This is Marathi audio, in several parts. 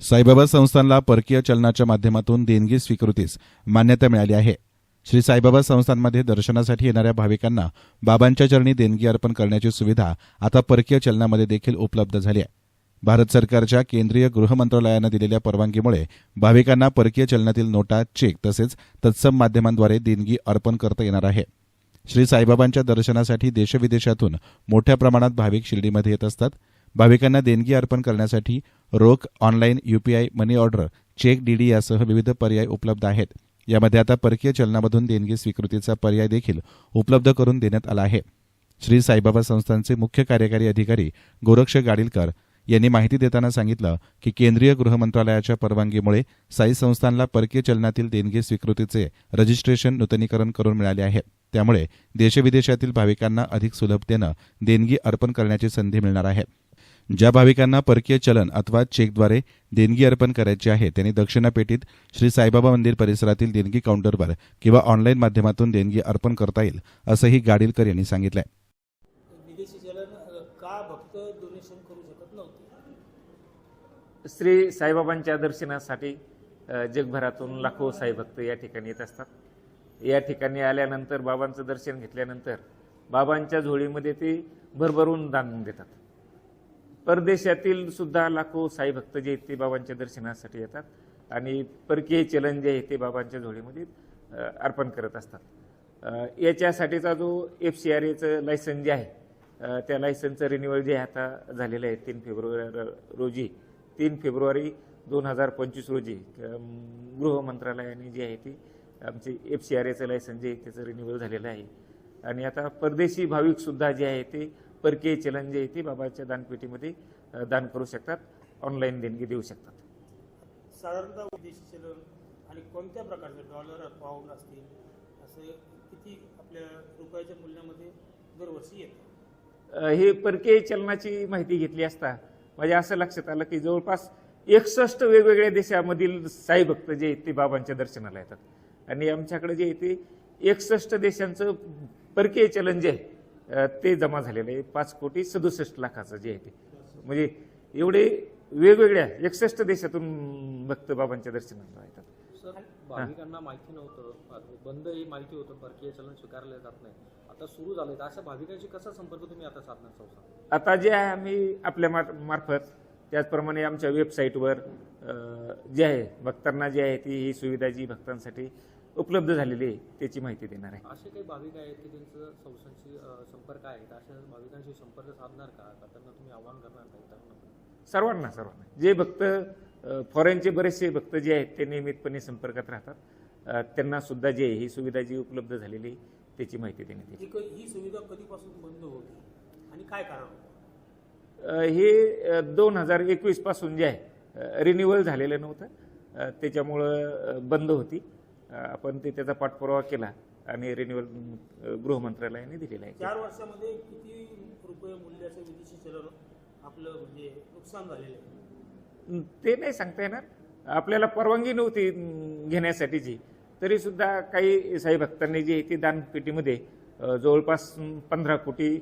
साईबाबा संस्थानला परकीय चलनाच्या माध्यमातून देणगी स्वीकृतीस मान्यता मिळाली आहे. श्री साईबाबा संस्थानमध्ये दर्शनासाठी येणाऱ्या भाविकांना बाबांच्या चरणी देणगी अर्पण करण्याची सुविधा आता परकीय चलनामध्ये देखील उपलब्ध झाली आहे. भारत सरकारच्या केंद्रीय गृह मंत्रालयानं दिलेल्या परवानगीमुळे भाविकांना परकीय चलनातील नोटा चेक तसेच तत्सम माध्यमांद्वारे देणगी अर्पण करता येणार आहे. श्री साईबाबांच्या दर्शनासाठी देशविदेशातून मोठ्या प्रमाणात भाविक शिर्डीमध्ये येत असतात. भाविकांना देणगी अर्पण करण्यासाठी रोख online UPI money order cheque DD यासह विविध पर्याय उपलब्ध आहेत. यामध्ये आता परकीय चलनामधून देणगी स्वीकृतीचा पर्याय देखील उपलब्ध करून देण्यात आला आहे. श्री साईबाबा संस्थांचे मुख्य कार्यकारी अधिकारी गोरक्ष गाडीलकर यांनी माहिती देताना सांगितलं की केंद्रीय गृह मंत्रालयाच्या परवानगीमुळे साई संस्थांना परकीय चलनातील देणगी स्वीकृतीचे रजिस्ट्रेशन नूतनीकरण करून मिळाले आहे. त्यामुळे देशविदेशातील भाविकांना अधिक सुलभतेनं देणगी अर्पण करण्याची संधी मिळणार आहे. ज्या भाविकांना परकीय चलन अथवा चेकद्वारे देणगी अर्पण करायची आहे त्यांनी दक्षिणा पेटीत श्री साईबाबा मंदिर परिसरातील देणगी काउंटरवर किंवा ऑनलाईन माध्यमातून देणगी अर्पण करता येईल असंही गाडीलकर यांनी सांगितलंय. का श्री साईबाबांच्या दर्शनासाठी जगभरातून लाखो साईभक्त या ठिकाणी येत असतात. या ठिकाणी आल्यानंतर बाबांचं दर्शन घेतल्यानंतर बाबांच्या झोळीमध्ये ते भरभरून दान देतात. परदेशातील सुद्धा लाखो साईभक्त जे आहेत ते बाबांच्या दर्शनासाठी येतात आणि परकीय चलन जे आहे ते बाबांच्या झोळीमध्ये अर्पण करत असतात. याच्यासाठीचा जो एफ सी आर एचं लायसन जे आहे त्या लायसनचं रिन्युअल जे आता झालेलं आहे तीन फेब्रुवारी र- रोजी तीन फेब्रुवारी दोन हजार पंचवीस रोजी गृह मंत्रालयाने जे आहे ती आमचे एफ सी आर एचं लायसन जे आहे त्याचं रिन्युअल झालेलं आहे. आणि आता परदेशी भाविकसुद्धा जे आहे ते परकीय चलन जे आहे ते बाबाच्या दानपेटीमध्ये दान करू शकतात ऑनलाईन देणगी देऊ शकतात. साधारणतः विदेशी चलन आणि कोणत्या प्रकारचे डॉलर पाऊंड असतील असं किती आपल्या रुपयाच्या मूल्यामध्ये दरवर्षी येतं? हे परकीय चलनाची माहिती घेतली असता माझ्या असं लक्षात आलं की जवळपास एकसष्ट वेगवेगळ्या देशामधील साई भक्त जे आहेत ते बाबांच्या दर्शनाला येतात. आणि आमच्याकडे जे आहे ते एकसष्ट देशांचं परकीय चलन जे आहे ते जमा झालेलं आहे. पाच कोटी सदुसष्ट लाखाचं जे आहे ते. म्हणजे एवढे वेगवेगळ्या एकसष्ट देशातून भक्त बाबांच्या दर्शनाला येतात. सर भाविकांना माहिती नव्हतं. बंद ही माहिती होतं. परकीय चलन स्वीकारले जात नाही. आता सुरू झाले अशा भाविकांशी कसा संपर्क तुम्ही आता साधणार संस्था आता जे आहे आम्ही आपल्या मार- मार्फत त्याचप्रमाणे आमच्या वेबसाईटवर जे आहे भक्तांना जी आहे ती ही सुविधा जी भक्तांसाठी उपलब्ध झालेली आहे त्याची माहिती देणार आहे. असे काही भाविक आहेत की त्यांचं संस्थांशी संपर्क आहे तर अशा भाविकांशी संपर्क साधणार का? त्यांना तुम्ही आव्हान करणार का सर्वांना सर्वांना. जे भक्त फॉरेनचे बरेचसे भक्त जे आहेत ते नियमितपणे संपर्कात राहतात. त्यांना सुद्धा जे आहे ही सुविधा जी उपलब्ध झालेली आहे त्याची माहिती देण्यात येईल. ही सुविधा कधीपासून बंद होती? आणि काय कारण? हे दोन हजार एकवीसपासून जे आहे रिन्युअल झालेलं नव्हतं. त्याच्यामुळं बंद होती. आपण ते त्याचा पाठपुरावा केला आणि रिन्युअल गृह मंत्रालयाने दिलेला आहे. चार वर्षामध्ये किती रुपये मूल्याचं विदेशी चलन आपलं म्हणजे नुकसान झालेलं आहे? ते नाही सांगता येणार. आपल्याला परवानगी नव्हती घेण्यासाठीची तरी सुद्धा काही साई भक्तांनी जी आहे ती दानपेटीमध्ये जवळपास पंधरा कोटी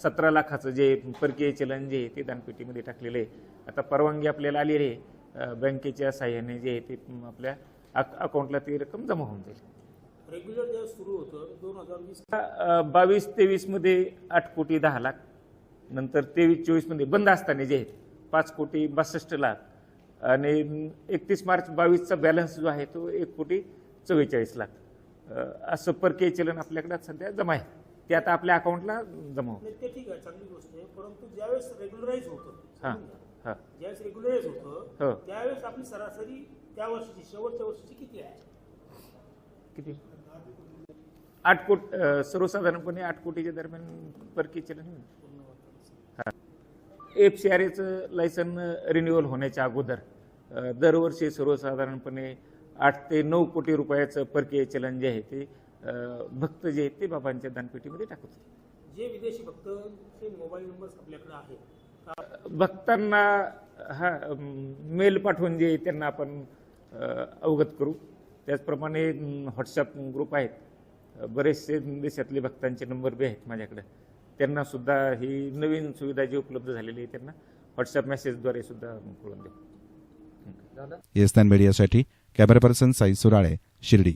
सतरा लाखाचं जे परकीय चलन जे आहे ते दानपेटीमध्ये टाकलेलं आहे. आता परवानगी आपल्याला आली आहे. बँकेच्या साह्याने जे आहे ते आपल्या अकाउंटला ती रक्कम जमा होऊन जाईल. रेग्युलर सुरू होतं दोन हजार वीस बावीस तेवीसमध्ये आठ कोटी दहा लाख. नंतर तेवीस चोवीसमध्ये बंद असताना जे आहेत पाच कोटी बासष्ट लाख. आणि एकतीस मार्च बावीसचा बॅलन्स जो आहे तो एक कोटी चव्वेचाळीस लाख. असं परकीय चलन आपल्याकडे सध्या जमा आहे. ते आता आपल्या अकाउंटला जमा नाही ते ठीक आहे चांगली गोष्ट आहे. परंतु ज्यावेळेस रेग्युलराईज होतं हां. हां. ज्यावेळेस रेग्युलराईज हो. होतं त्यावेळेस आपली सरासरी त्या वर्षीची शेवटच्या वर्षीची किती आहे? किती? आठ कोट अं, सर्वसाधारणपणे आठ कोटीच्या दरम्यान परकीय चलन एफ सी आर एचं लायसन रिन्युअल होण्याच्या अगोदर अ, दरवर्षी सर्वसाधारणपणे आठ ते नऊ कोटी रुपयाचं परकीय चलन जे आहे ते अ, भक्त जे आहेत ते बाबांच्या दानपेटीमध्ये टाकत होते. जे विदेशी भक्त ते मोबाईल नंबर आपल्याकडे आहेत भक्तांना हा अम, मेल पाठवून जे त्यांना आपण अवगत करू. त्याचप्रमाणे व्हॉट्सअप ग्रुप आहेत. बरेचसे देशातले भक्तांचे नंबर बी आहेत माझ्याकडे. त्यांना सुद्धा ही नवीन सुविधा जी उपलब्ध झालेली आहे त्यांना व्हॉट्सअप मेसेजद्वारे सुद्धा कळून देऊ. येस्तान मीडियासाठी कॅमेरा पर्सन साई सुराळे शिर्डी